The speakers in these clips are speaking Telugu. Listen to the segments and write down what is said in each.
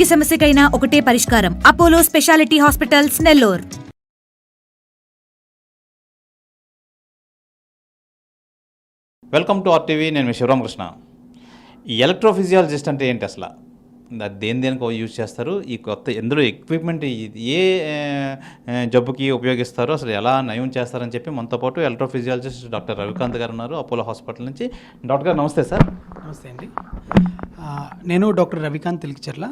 ఈ సమస్యకైనా ఒకటే పరిష్కారం. Apollo speciality hospitals Nellore. Welcome to RTV నేను మీ శివరామకృష్ణ. ఈ ఎలక్ట్రోఫిజియాలజిస్ట్ అంటే ఏంటి అసలు? అది దేని దేనికి యూజ్ చేస్తారు? ఈ కొత్త ఎందులో ఎక్విప్మెంట్ ఏ జబ్బుకి ఉపయోగిస్తారు అసలు ఎలా నయం చేస్తారని చెప్పి మనతో పాటు ఎలక్ట్రోఫిజియాలజిస్ట్ డాక్టర్ రవికాంత్ గారు ఉన్నారు అపోలో హాస్పిటల్ నుంచి. డాక్టర్ గారు నమస్తే సార్. నమస్తే అండి. నేను డాక్టర్ రవికాంత్ తెలికిచర్ల.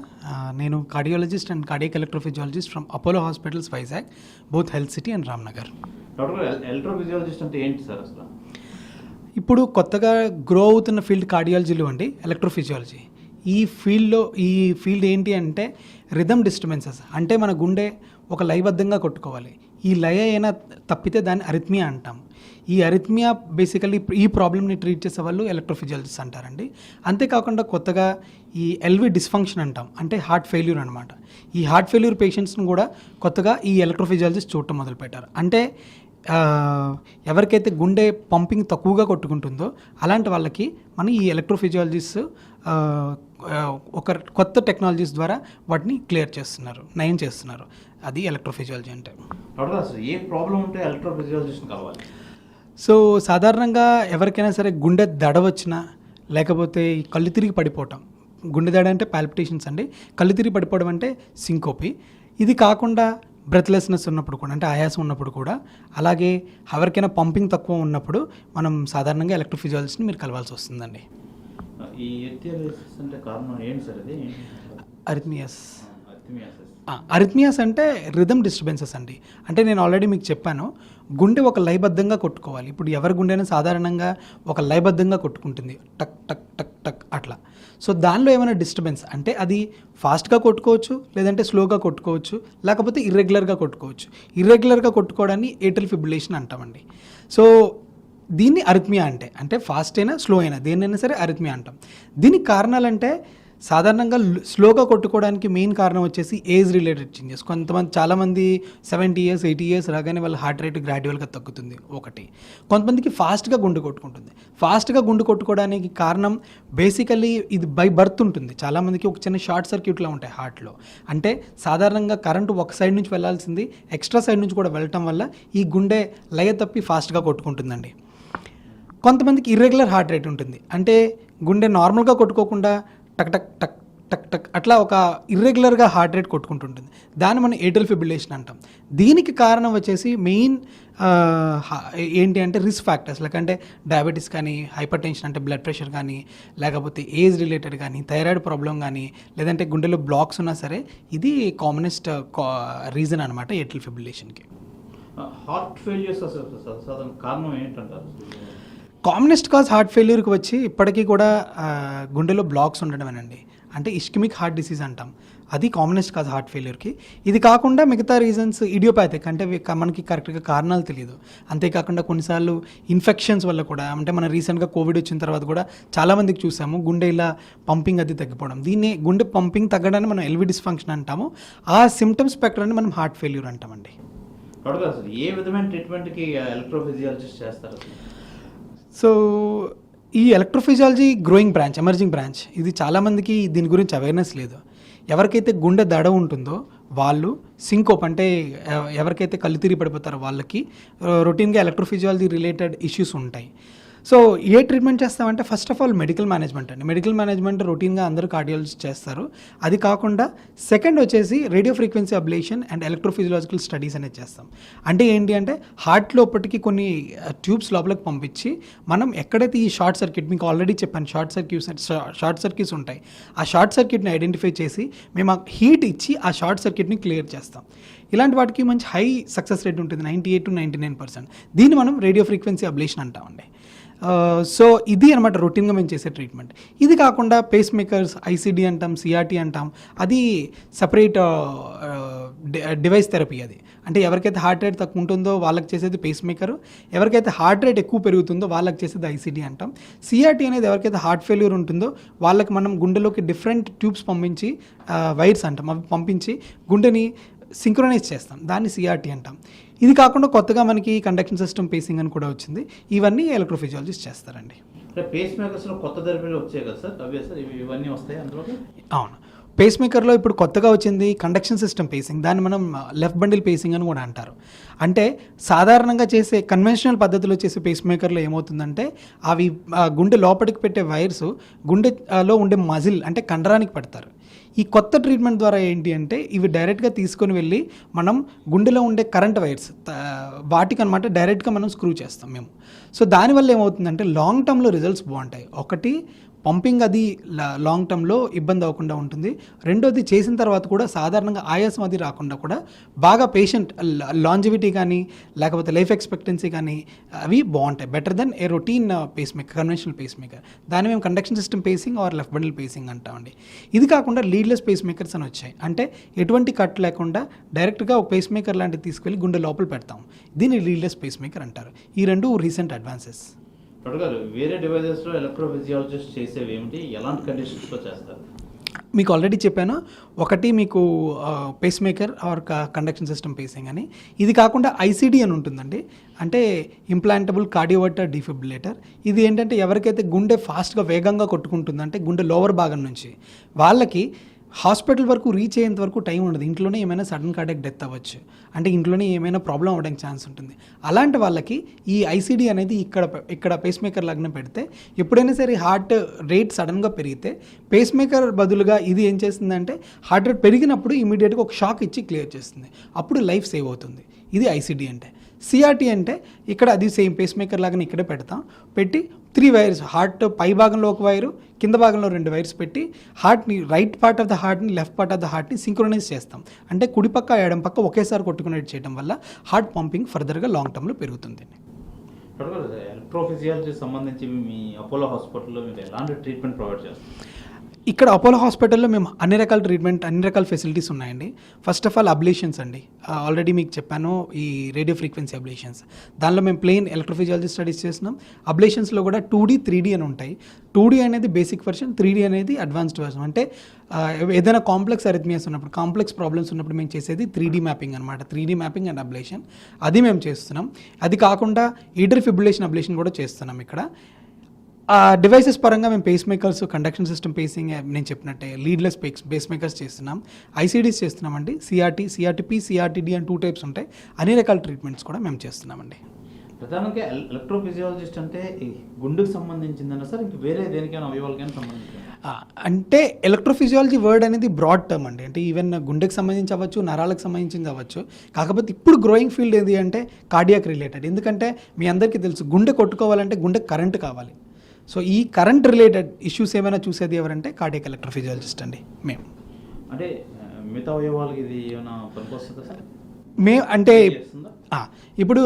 నేను cardiologist and cardiac electrophysiologist from Apollo hospitals Vizag both health city and Ramnagar. Electrophysiologist అంటే ఏంటి సార్ అసలు? ఇప్పుడు కొత్తగా గ్రో అవుతున్న ఫీల్డ్ కార్డియాలజీలో అండి ఎలక్ట్రోఫిజియాలజీ. ఈ ఫీల్డ్లో ఈ ఫీల్డ్ ఏంటి అంటే రిథమ్ డిస్టర్బెన్సెస్. అంటే మన గుండె ఒక లయబద్ధంగా కొట్టుకోవాలి. ఈ లయ అయినా తప్పితే దాన్ని అరిథ్మియా అంటాం. ఈ అరిథ్మియా బేసికలీ ఈ ప్రాబ్లమ్ని ట్రీట్ చేసే వాళ్ళు ఎలక్ట్రోఫిజియాలజిస్ట్ అంటారండి. అంతేకాకుండా కొత్తగా ఈ ఎల్వి డిస్ఫంక్షన్ అంటాం. అంటే హార్ట్ ఫెయిల్యూర్ అనమాట ఈ హార్ట్ ఫెయిల్యూర్ పేషెంట్స్ని కూడా కొత్తగా ఈ ఎలక్ట్రోఫిజియాలజిస్ట్ చూడటం మొదలుపెట్టారు. అంటే ఎవరికైతే గుండె పంపింగ్ తక్కువగా కొట్టుకుంటుందో అలాంటి వాళ్ళకి మనం ఈ ఎలక్ట్రోఫిజియాలజిస్ట్ ఒక కొత్త టెక్నాలజీస్ ద్వారా వాటిని క్లియర్ చేస్తున్నారు నయం చేస్తున్నారు. అది ఎలక్ట్రోఫిజియాలజీ అంటే. ఏ ప్రాబ్లం ఉంటే ఎలక్ట్రోఫిజియాలజిస్ట్ కావాలి సో సాధారణంగా ఎవరికైనా సరే గుండె దడ వచ్చినా లేకపోతే కళ్ళు తిరిగి పడిపోవటం. గుండె దడ అంటే పాల్పిటేషన్స్ అండి. కళ్ళు తిరిగి పడిపోవడం అంటే సింకోపి ఇది కాకుండా బ్రెత్లెస్నెస్ ఉన్నప్పుడు కూడా అంటే ఆయాసం ఉన్నప్పుడు కూడా అలాగే ఎవరికైనా పంపింగ్ తక్కువ ఉన్నప్పుడు మనం సాధారణంగా ఎలక్ట్రోఫిజియాలజిస్ట్ని మీరు కలవాల్సి వస్తుందండి. ఈ ఎథియాలిసిస్ అంటే కారణం ఏంటి సార్ అది? అరిథ్మియస్. అరిథ్మియాస్ అంటే రిథమ్ డిస్టర్బెన్సెస్ అండి. అంటే నేను ఆల్రెడీ మీకు చెప్పాను గుండె ఒక లయబద్ధంగా కొట్టుకోవాలి. ఇప్పుడు ఎవరి గుండెనా సాధారణంగా ఒక లయబద్ధంగా కొట్టుకుంటుంది? టక్ టక్ టక్ టక్ అట్లా. సో దానిలో ఏమైనా డిస్టర్బెన్స్ అంటే అది ఫాస్ట్గా కొట్టుకోవచ్చు లేదంటే స్లోగా కొట్టుకోవచ్చు లేకపోతే ఇర్రెగ్యులర్గా కొట్టుకోవచ్చు. ఇర్రెగ్యులర్గా కొట్టుకోవడాన్ని ఏటల్ ఫిబ్రిలేషన్ అంటామండి. సో దీన్ని అరిథ్మియా అంటే అంటే ఫాస్ట్ అయినా స్లో అయినా దేన్నైనా సరే అరిథ్మియా అంటాం. దీనికి కారణాలంటే సాధారణంగా స్లోగా కొట్టుకోవడానికి మెయిన్ కారణం వచ్చేసి ఏజ్ రిలేటెడ్ చేంజెస్. కొంతమంది చాలామంది సెవెంటీ ఇయర్స్ ఎయిటీ ఇయర్స్ రాగానే వాళ్ళ హార్ట్ రేట్ గ్రాడ్యువల్గా తగ్గుతుంది. ఒకటి. కొంతమందికి ఫాస్ట్గా గుండె కొట్టుకుంటుంది. ఫాస్ట్గా గుండె కొట్టుకోవడానికి కారణం బేసికలీ ఇది బై బర్త్ ఉంటుంది. చాలామందికి ఒక చిన్న షార్ట్ సర్క్యూట్లో ఉంటాయి హార్ట్లో. అంటే సాధారణంగా కరెంటు ఒక సైడ్ నుంచి వెళ్ళాల్సింది ఎక్స్ట్రా సైడ్ నుంచి కూడా వెళ్ళటం వల్ల ఈ గుండె లయ తప్పి ఫాస్ట్గా కొట్టుకుంటుందండి. కొంతమందికి ఇర్రెగ్యులర్ హార్ట్ రేట్ ఉంటుంది. అంటే గుండె నార్మల్గా కొట్టుకోకుండా టక్ టక్ టక్ టక్ టక్ అట్లా ఒక ఇర్రెగ్యులర్గా హార్ట్ రేట్ కొట్టుకుంటుంటుంది. దాన్ని మనం ఏటల్ ఫిబ్రిలేషన్ అంటాం. దీనికి కారణం వచ్చేసి మెయిన్ ఏంటి అంటే రిస్క్ ఫ్యాక్టర్స్ లేకంటే డయాబెటీస్ కానీ హైపర్ టెన్షన్ అంటే బ్లడ్ ప్రెషర్ కానీ లేకపోతే ఏజ్ రిలేటెడ్ కానీ థైరాయిడ్ ప్రాబ్లం కానీ లేదంటే గుండెలో బ్లాక్స్ ఉన్నా సరే ఇది కామనెస్ట్ రీజన్ అనమాట ఏటల్ ఫిబ్రిలేషన్కి హార్ట్ ఫెయిల్యూర్స్ అసలు సాధారణ కారణం ఏంటంటారు? కామనెస్ట్ కాజ్ హార్ట్ ఫెయిల్యూర్కి వచ్చి ఇప్పటికీ కూడా గుండెలో బ్లాక్స్ ఉండడమేనండి. అంటే ఇష్కిమిక్ హార్ట్ డిసీజ్ అంటాం. అది కామనెస్ట్ కాజ్ హార్ట్ ఫెయిల్యూర్కి ఇది కాకుండా మిగతా రీజన్స్ ఇడియోపాథిక్ అంటే మనకి కరెక్ట్గా కారణాలు తెలియదు. అంతేకాకుండా కొన్నిసార్లు ఇన్ఫెక్షన్స్ వల్ల కూడా అంటే మన రీసెంట్గా కోవిడ్ వచ్చిన తర్వాత కూడా చాలామందికి చూసాము గుండె ఇలా పంపింగ్ అది తగ్గిపోవడం. దీన్ని గుండె పంపింగ్ తగ్గడాన్ని మనం ఎల్వి డిస్ఫంక్షన్ అంటాము. ఆ సిమ్టమ్స్ స్పెక్ట్రాన్ని మనం హార్ట్ ఫెయిల్యూర్ అంటామండి. ఏ విధమైన ట్రీట్మెంట్కి ఎలక్ట్రోఫిజియాలజిస్ట్ చేస్తారు? సో ఈ electrophysiology growing branch emerging branch ఇది చాలామందికి దీని గురించి అవేర్నెస్ లేదు. ఎవరికైతే గుండె దడ ఉంటుందో వాళ్ళు సింకోప్ అంటే ఎవ- ఎవరికైతే కళ్ళు తిరిగి పడిపోతారో వాళ్ళకి రొటీన్గా ఎలక్ట్రోఫిజియాలజీ రిలేటెడ్ ఇష్యూస్ ఉంటాయి. సో ఏ ట్రీట్మెంట్ చేస్తామంటే first of all medical management అండి. మెడికల్ మేనేజ్మెంట్ రొటీన్గా అందరూ కార్డియాలజిస్ట్ చేస్తారు. అది కాకుండా సెకండ్ వచ్చేసి radio frequency ablation and electrophysiological studies అనేది చేస్తాం. అంటే ఏంటి అంటే హార్ట్ లోపటికి కొన్ని uh, ట్యూబ్స్ లోపలికి పంపించి మనం ఎక్కడైతే ఈ షార్ట్ సర్క్యూట్ మీకు ఆల్రెడీ చెప్పాను షార్ట్ సర్క్యూట్స్ షార్ట్ సర్క్యూట్స్ ఉంటాయి. ఆ షార్ట్ సర్క్యూట్ని ఐడెంటిఫై చేసి మేము ఆ హీట్ ఇచ్చి ఆ షార్ట్ సర్క్యూట్ని క్లియర్ చేస్తాం. ఇలాంటి వాటికి మంచి హై సక్సెస్ రేట్ ఉంటుంది ninety eight to ninety nine percent దీన్ని మనం రేడియో ఫ్రీక్వెన్సీ అబ్లేషన్ అంటామండి. సో ఇది అనమాట రొటీన్గా మేము చేసే ట్రీట్మెంట్. ఇది కాకుండా పేస్ మేకర్స్ ఐసీడీ అంటాం సిఆర్టీ అంటాం అది సపరేట్ డివైస్ థెరపీ అది. అంటే ఎవరికైతే హార్ట్ రేట్ తక్కువ ఉంటుందో వాళ్ళకి చేసేది పేస్ మేకర్ ఎవరికైతే హార్ట్ రేట్ ఎక్కువ పెరుగుతుందో వాళ్ళకి చేసేది ఐసీడీ అంటాం. సిఆర్టీ అనేది ఎవరికైతే హార్ట్ ఫెయిల్యూర్ ఉంటుందో వాళ్ళకి మనం గుండెలోకి డిఫరెంట్ ట్యూబ్స్ పంపించి వైర్స్ అంటాం. అవి పంపించి గుండెని సింక్రొనైజ్ చేస్తాం. దాన్ని సిఆర్టీ అంటాం. ఇది కాకుండా కొత్తగా మనకి కండక్షన్ సిస్టమ్ పేసింగ్ అని కూడా వచ్చింది. ఇవన్నీ ఎలక్ట్రోఫిజియాలజిస్ట్ చేస్తారండి. పేస్ మేకర్స్లో కొత్త థెరపీలు వచ్చాయి కదా సార్? అవే సార్? ఇవి ఇవన్నీ వస్తాయి అందులో అవును. పేస్ మేకర్లో ఇప్పుడు కొత్తగా వచ్చింది కండక్షన్ సిస్టమ్ పేసింగ్ దాన్ని మనం లెఫ్ట్ బండిల్ పేసింగ్ అని కూడా అంటారు. అంటే సాధారణంగా చేసే కన్వెన్షనల్ పద్ధతిలో చేసే పేస్ మేకర్లో ఏమవుతుందంటే అవి గుండె లోపలికి పెట్టే వైర్స్ గుండెలో ఉండే మజిల్ అంటే కండరానికి పెడతారు. ఈ కొత్త ట్రీట్మెంట్ ద్వారా ఏంటి అంటే ఇవి డైరెక్ట్గా తీసుకొని వెళ్ళి మనం గుండెలో ఉండే కరెంట్ వైర్స్ వాటికి అనమాట డైరెక్ట్గా మనం స్క్రూ చేస్తాం మేము. సో దానివల్ల ఏమవుతుందంటే లాంగ్ టర్మ్లో రిజల్ట్స్ బాగుంటాయి. ఒకటి పంపింగ్ అది లా- లాంగ్ టర్మ్లో ఇబ్బంది అవ్వకుండా ఉంటుంది. రెండోది చేసిన తర్వాత కూడా సాధారణంగా ఆయాసం అది రాకుండా కూడా బాగా పేషెంట్ లాంజివిటీ కానీ లేకపోతే లైఫ్ ఎక్స్పెక్టెన్సీ కానీ అవి బాగుంటాయి. Better than a routine pacemaker conventional pacemaker దాన్ని మేము conduction system pacing or left bundle pacing అంటామండి. ఇది కాకుండా లీడ్లెస్ పేస్ మేకర్స్ అని వచ్చాయి. అంటే ఎటువంటి కట్ లేకుండా డైరెక్ట్గా ఒక పేస్ మేకర్ లాంటివి తీసుకెళ్ళి గుండె లోపల పెడతాం. దీన్ని లీడ్లెస్ పేస్ మేకర్ అంటారు. ఈ రెండు రీసెంట్ అడ్వాన్సెస్ డాక్టర్ గారు వేరే డివైజెస్లో ఎలక్ట్రోఫిజియాలజిస్ట్ చేసేవి ఏమిటి? ఎలాంటి కండిషన్స్లో చేస్తారు? మీకు ఆల్రెడీ చెప్పాను. ఒకటి మీకు pacemaker or conduction system pacing అని. ఇది కాకుండా ఐసీడీ అని ఉంటుందండి. అంటే ఇంప్లాంటబుల్ కార్డియోవర్టర్ డిఫిబ్రిలేటర్ ఇది ఏంటంటే ఎవరికైతే గుండె ఫాస్ట్గా వేగంగా కొట్టుకుంటుందంటే గుండె లోవర్ భాగం నుంచి. వాళ్ళకి హాస్పిటల్ వరకు రీచ్ అయ్యేంత వరకు టైం ఉండదు. ఇంట్లోనే ఏమైనా సడన్ కార్డియక్ డెత్ అవ్వచ్చు. అంటే ఇంట్లోనే ఏమైనా ప్రాబ్లం అవ్వడానికి ఛాన్స్ ఉంటుంది. అలాంటి వాళ్ళకి ఈ ఐసీడీ అనేది ఇక్కడ ఇక్కడ పేస్ మేకర్ లాగానే పెడితే ఎప్పుడైనా సరే హార్ట్ రేట్ సడన్గా పెరిగితే పేస్ మేకర్ బదులుగా ఇది ఏం చేస్తుందంటే హార్ట్ రేట్ పెరిగినప్పుడు ఇమీడియట్గా ఒక షాక్ ఇచ్చి క్లియర్ చేస్తుంది. అప్పుడు లైఫ్ సేవ్ అవుతుంది. ఇది ఐసీడీ అంటే. సిఆర్టీ అంటే ఇక్కడ అది సేమ్ పేస్ మేకర్ లాగానే ఇక్కడే పెడతాం. పెట్టి త్రీ వైర్స్ హార్ట్ పై భాగంలో ఒక వైరు కింద భాగంలో రెండు వైర్స్ పెట్టి హార్ట్ని రైట్ పార్ట్ ఆఫ్ ద హార్ట్ని లెఫ్ట్ పార్ట్ ఆఫ్ ద హార్ట్ని సింక్రొనైజ్ చేస్తాం. అంటే కుడి పక్క ఎడం పక్క ఒకేసారి కొట్టుకునేట్ చేయడం వల్ల హార్ట్ పంపింగ్ ఫర్దర్గా లాంగ్ టర్మ్లో పెరుగుతుంది. ఎలక్ట్రోఫిజియాలజీ సంబంధించి మీ అపోలో హాస్పిటల్లో మీరు ఎలాంటి ట్రీట్మెంట్ ప్రొవైడ్ చేస్తారు? ఇక్కడ అపోలో హాస్పిటల్లో మేము అన్ని రకాల ట్రీట్మెంట్ అన్ని రకాల ఫెసిలిటీస్ ఉన్నాయండి. ఫస్ట్ ఆఫ్ ఆల్ అబ్లేషన్స్ అండి. ఆల్రెడీ మీకు చెప్పాను ఈ రేడియో ఫ్రీక్వెన్సీ అబ్లేషన్స్ దానిలో మేము ప్లెయిన్ ఎలక్ట్రోఫిజియాలజీ స్టడీస్ చేస్తున్నాం. అబ్లేషన్స్లో కూడా టూ డీ త్రీ డీ అని ఉంటాయి. టూ డీ అనేది బేసిక్ వర్షన్ త్రీ డీ అనేది అడ్వాన్స్డ్ వర్షన్ అంటే ఏదైనా కాంప్లెక్స్ అరిథమియాస్ ఉన్నప్పుడు కాంప్లెక్స్ ప్రాబ్లమ్స్ ఉన్నప్పుడు మేము చేసేది త్రీ డీ మ్యాపింగ్ అనమాట three D mapping and ablation అది మేము చేస్తున్నాం. అది కాకుండా ఈడర్ ఫిబ్రిలేషన్ అబ్లేషన్ కూడా చేస్తున్నాం ఇక్కడ. డివైసెస్ పరంగా మేము face makers conduction system pacing నేను చెప్పినట్టే లీడ్లెస్ పేస్ పేస్ మేకర్స్ చేస్తున్నాం ఐసీడీస్ చేస్తున్నామండి. సిఆర్టీ సిఆర్టీపీ సిఆర్టీడీ అని టూ టైప్స్ ఉంటాయి. అన్ని రకాల ట్రీట్మెంట్స్ కూడా మేము చేస్తున్నామండి. ప్రధానంగా ఎల్- ఎలక్ట్రోఫిజియాలజిస్ట్ అంటే గుండెకు సంబంధించిందన్న సార్ ఇంక వేరే దేనికైనా అవయవాలకైనా సంబంధించింది? అంటే ఎలక్ట్రోఫిజియాలజీ వర్డ్ అనేది బ్రాడ్ టర్మ్ అండి. అంటే ఈవెన్ గుండెకి సంబంధించి అవ్వచ్చు నరాలకు సంబంధించింది అవ్వచ్చు. కాకపోతే ఇప్పుడు గ్రోయింగ్ ఫీల్డ్ ఏది అంటే కార్డియాక్ రిలేటెడ్ ఎందుకంటే మీ అందరికీ తెలుసు గుండె కొట్టుకోవాలంటే గుండె కరెంట్ కావాలి. సో ఈ కరెంట్ రిలేటెడ్ ఇష్యూస్ ఏమైనా చూసేది ఎవరంటే కార్డియాక్ ఎలక్ట్రోఫిజియాలజిస్ట్ అండి మేము. అంటే మిగతా అవయవాలకి ఇది ఏమైనా పనికొస్తుందా సార్? మే అంటే ఇప్పుడు